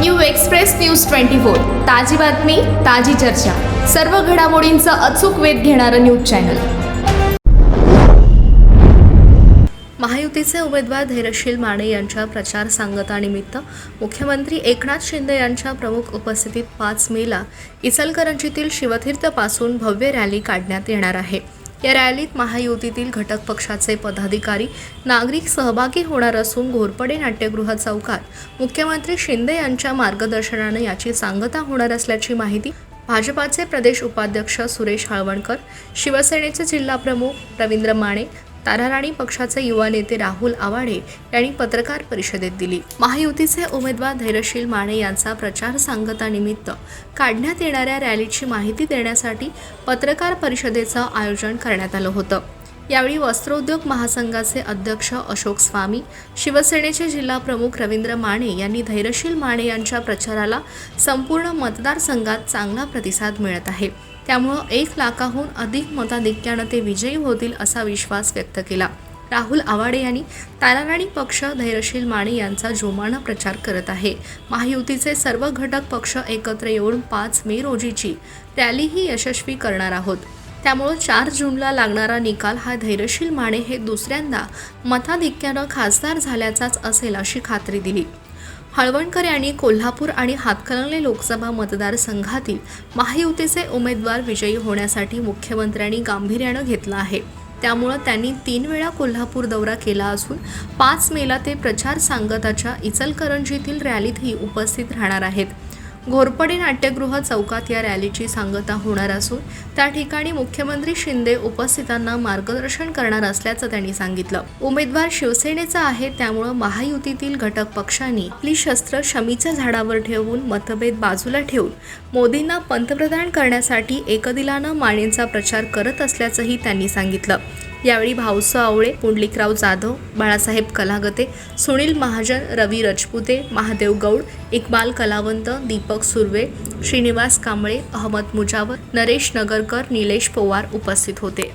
New express news twenty four. ताजी बातमी ताजी चर्चा. सर्व घडामोडींचा अचूक वेध घेणारं न्यूज चॅनल. महायुतीचे उमेदवार धैर्यशील माने यांच्या प्रचार सांगतानिमित्त मुख्यमंत्री एकनाथ शिंदे यांच्या प्रमुख उपस्थितीत पाच मेला इचलकरंजीतील शिवतीर्थपासून भव्य रॅली काढण्यात येणार आहे. या रॅलीत महायुतीतील घटक पक्षाचे पदाधिकारी नागरिक सहभागी होणार असून घोरपडे नाट्यगृह चौकात मुख्यमंत्री शिंदे यांच्या मार्गदर्शनाने याची सांगता होणार असल्याची माहिती भाजपाचे प्रदेश उपाध्यक्ष सुरेश हळवणकर शिवसेनेचे जिल्हाप्रमुख रवींद्र माने ताराराणी पक्षाचे युवा नेते राहुल आवाडे यांनी पत्रकार परिषदेत दिली. महायुतीचे उमेदवार धैर्यशील माने यांचा प्रचार सांगतानिमित्त काढण्यात येणाऱ्या रॅलीची माहिती देण्यासाठी पत्रकार परिषदेचं आयोजन करण्यात आलं होतं. यावेळी वस्त्रोद्योग महासंघाचे अध्यक्ष अशोक स्वामी शिवसेनेचे जिल्हा प्रमुख रवींद्र माने यांनी धैर्यशील माने यांच्या प्रचाराला संपूर्ण मतदारसंघात चांगला प्रतिसाद मिळत आहे. त्यामुळं एक लाखाहून अधिक मताधिक्यानं ते विजयी होतील असा विश्वास व्यक्त केला. राहुल आवाडे यांनी ताराराणी पक्ष धैर्यशील माने यांचा जोमानं प्रचार करत आहे. महायुतीचे सर्व घटक पक्ष एकत्र येऊन पाच मे रोजीची रॅलीही यशस्वी करणार आहोत. त्यामुळं चार जूनला लागणारा निकाल हा धैर्यशील माने हे दुसऱ्यांदा मताधिक्यानं खासदार झाल्याचाच असेल अशी खात्री दिली. हळवणकर यांनी कोल्हापूर आणि हातकणंगले लोकसभा मतदारसंघातील महायुतीचे उमेदवार विजयी होण्यासाठी मुख्यमंत्र्यांनी गांभीर्यानं घेतलं आहे. त्यामुळं त्यांनी तीन वेळा कोल्हापूर दौरा केला असून पाच मेला ते प्रचार सांगताच्या इचलकरंजीतील रॅलीतही उपस्थित राहणार आहेत. घोरपडे नाट्यगृह चौकात या रॅलीची सांगता होणार असून त्या ठिकाणी मुख्यमंत्री शिंदे उपस्थितांना मार्गदर्शन करणार असल्याचं त्यांनी सांगितलं. उमेदवार शिवसेनेचा आहे त्यामुळं महायुतीतील घटक पक्षांनी आपली शस्त्र शमीच्या झाडावर ठेवून मतभेद बाजूला ठेवून मोदींना पंतप्रधान करण्यासाठी एकदिलानं मानेंचा प्रचार करत असल्याचंही त्यांनी सांगितलं. यावेळी भाऊसा आवळे पुंडलिकराव जाधव बाळासाहेब कलागते सुनील महाजन रवी रजपुते महादेव गौड इक्बाल कलावंत दीपक सुर्वे श्रीनिवास कांबळे अहमद मुजावर नरेश नगरकर निलेश पवार उपस्थित होते.